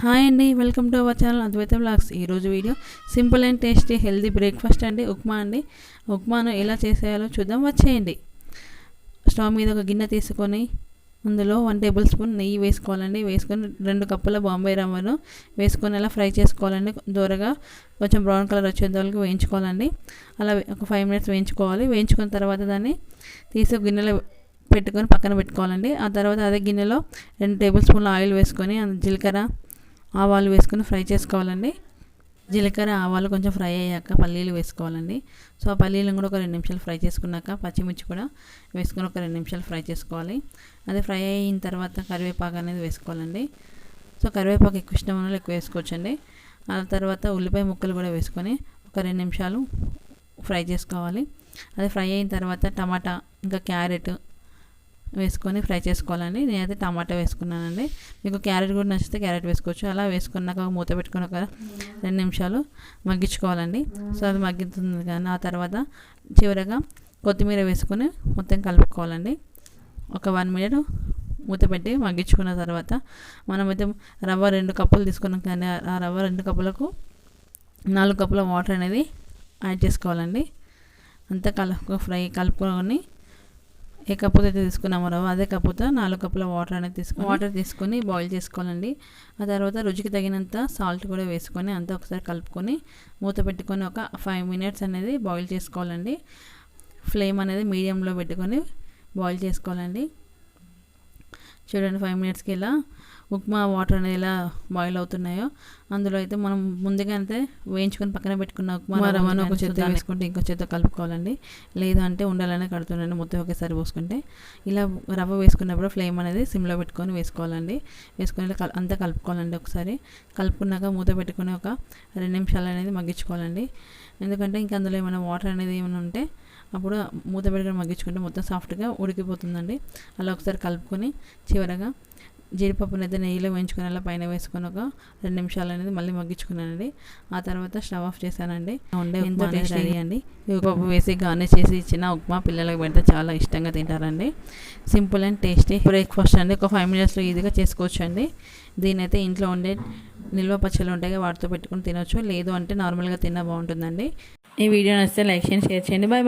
Hi అండి welcome to our channel Advaita blogs ఈరోజు video simple and tasty healthy breakfast అండి. ఉప్మా అండి. ఉప్మాను ఎలా చేసేయాలో చూద్దాం. వచ్చేయండి. స్టవ్ మీద ఒక గిన్నె తీసుకొని అందులో వన్ టేబుల్ స్పూన్ నెయ్యి వేసుకోవాలండి. వేసుకొని రెండు కప్పుల బాంబే రవ్వను వేసుకొని అలా ఫ్రై చేసుకోవాలండి. దూరగా కొంచెం బ్రౌన్ కలర్ వచ్చేంత వరకు వేయించుకోవాలండి. అలా ఒక ఫైవ్ మినిట్స్ వేయించుకోవాలి. వేయించుకున్న తర్వాత దాన్ని తీసి గిన్నెలో పెట్టుకొని పక్కన పెట్టుకోవాలండి. ఆ తర్వాత అదే గిన్నెలో రెండు టేబుల్ స్పూన్ల ఆయిల్ వేసుకొని జీలకర్ర ఆవాలు వేసుకొని ఫ్రై చేసుకోవాలండి. జీలకర్ర ఆవాలు కొంచెం ఫ్రై అయ్యాక పల్లీలు వేసుకోవాలండి. సో ఆ పల్లీలను కూడా ఒక రెండు నిమిషాలు ఫ్రై చేసుకున్నాక పచ్చిమిర్చి కూడా వేసుకొని ఒక రెండు నిమిషాలు ఫ్రై చేసుకోవాలి. అదే ఫ్రై అయిన తర్వాత కరివేపాకు అనేది వేసుకోవాలండి. సో కరివేపాకు ఎక్కువ ఇష్టం ఉన్న ఎక్కువ వేసుకోవచ్చండి. ఆ తర్వాత ఉల్లిపాయ ముక్కలు కూడా వేసుకొని ఒక రెండు నిమిషాలు ఫ్రై చేసుకోవాలి. అదే ఫ్రై అయిన తర్వాత టమాటా ఇంకా క్యారెట్ వేసుకొని ఫ్రై చేసుకోవాలండి. నేనైతే టమాటా వేసుకున్నానండి. మీకు క్యారెట్ కూడా నచ్చితే క్యారెట్ వేసుకోవచ్చు. అలా వేసుకున్నాక మూత పెట్టుకుని ఒక రెండు నిమిషాలు మగ్గించుకోవాలండి. సో అది మగ్గుతుంది కానీ ఆ తర్వాత చివరగా కొత్తిమీర వేసుకొని మొత్తం కలుపుకోవాలండి. ఒక వన్ మినిట్ మూత పెట్టి మగ్గించుకున్న తర్వాత మనమైతే రవ్వ రెండు కప్పులు తీసుకున్నాం కానీ ఆ రవ్వ రెండు కప్పులకు నాలుగు కప్పుల వాటర్ అనేది యాడ్ చేసుకోవాలండి. అంతా కలుపు ఫ్రై కలుపుకొని ఏ కప్పుతో అయితే తీసుకున్నామో రవ్వ అదే కప్పుతో నాలుగు కప్పుల వాటర్ అనేది తీసుకుని వాటర్ తీసుకొని బాయిల్ చేసుకోవాలండి. ఆ తర్వాత రుచికి తగినంత సాల్ట్ కూడా వేసుకొని అంతా ఒకసారి కలుపుకొని మూత పెట్టుకొని ఒక ఫైవ్ మినిట్స్ అనేది బాయిల్ చేసుకోవాలండి. ఫ్లేమ్ అనేది మీడియంలో పెట్టుకొని బాయిల్ చేసుకోవాలండి. చూడండి ఫైవ్ మినిట్స్కి ఇలా ఉప్మా వాటర్ అనేది ఎలా బాయిల్ అవుతున్నాయో. అందులో అయితే మనం ముందుగా అయితే వేయించుకొని పక్కన పెట్టుకున్న ఉప్మా రవ్వను ఒక చేత వేసుకుంటే ఇంకో చేత కలుపుకోవాలండి. లేదు అంటే ఉండాలనే కడుతుండండి మొత్తం ఒకేసారి పోసుకుంటే. ఇలా రవ్వ వేసుకున్నప్పుడు ఫ్లేమ్ అనేది సిమ్లో పెట్టుకొని వేసుకోవాలండి. వేసుకొని అంతా కలుపుకోవాలండి ఒకసారి. కలుపుకున్నాక మూత పెట్టుకుని ఒక రెండు నిమిషాలు అనేది మగ్గించుకోవాలండి. ఎందుకంటే ఇంకా అందులో ఏమైనా వాటర్ అనేది ఏమైనా ఉంటే అప్పుడు మూత పెట్టుకొని మగ్గించుకుంటే మొత్తం సాఫ్ట్గా ఉడికిపోతుందండి. అలా ఒకసారి కలుపుకొని చివరగా జీడిపప్పుని అయితే నెయ్యిలో వేయించుకుని అలా పైన వేసుకొని ఒక రెండు నిమిషాలు అనేది మళ్ళీ మగ్గించుకున్నానండి. ఆ తర్వాత స్టవ్ ఆఫ్ చేశానండి. ఉండే ఎంతో టేస్టీ అండి. పప్పు వేసి గార్నిష్ చేసి ఇచ్చిన ఉప్మా పిల్లలకు పెడితే చాలా ఇష్టంగా తింటారండి. సింపుల్ అండ్ టేస్టీ బ్రేక్ఫాస్ట్ అండి. ఒక ఫైవ్ మినిట్స్లో ఈజీగా చేసుకోవచ్చు అండి దీని అయితే ఇంట్లో ఉండే నిల్వ పచ్చళ్ళు ఉంటాయి వాటితో పెట్టుకుని తినొచ్చు. లేదు అంటే నార్మల్గా తిన్నా బాగుంటుందండి. ఈ వీడియో నచ్చితే లైక్ చేయండి షేర్ చేయండి. Bye bye.